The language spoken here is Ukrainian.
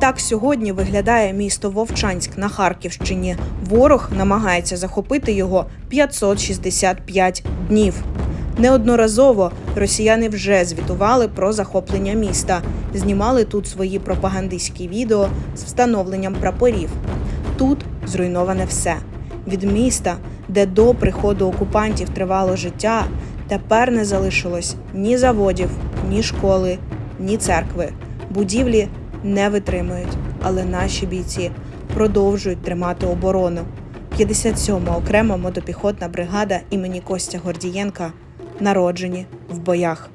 Так сьогодні виглядає місто Вовчанськ на Харківщині. Ворог намагається захопити його 565 днів. Неодноразово росіяни вже звітували про захоплення міста, знімали тут свої пропагандистські відео з встановленням прапорів. Тут зруйноване все від міста, де до приходу окупантів тривало життя, тепер не залишилось ні заводів, ні школи, ні церкви. Будівлі не витримують, але наші бійці продовжують тримати оборону. 57-ма окрема мотопіхотна бригада імені Костя Гордієнка народжені в боях.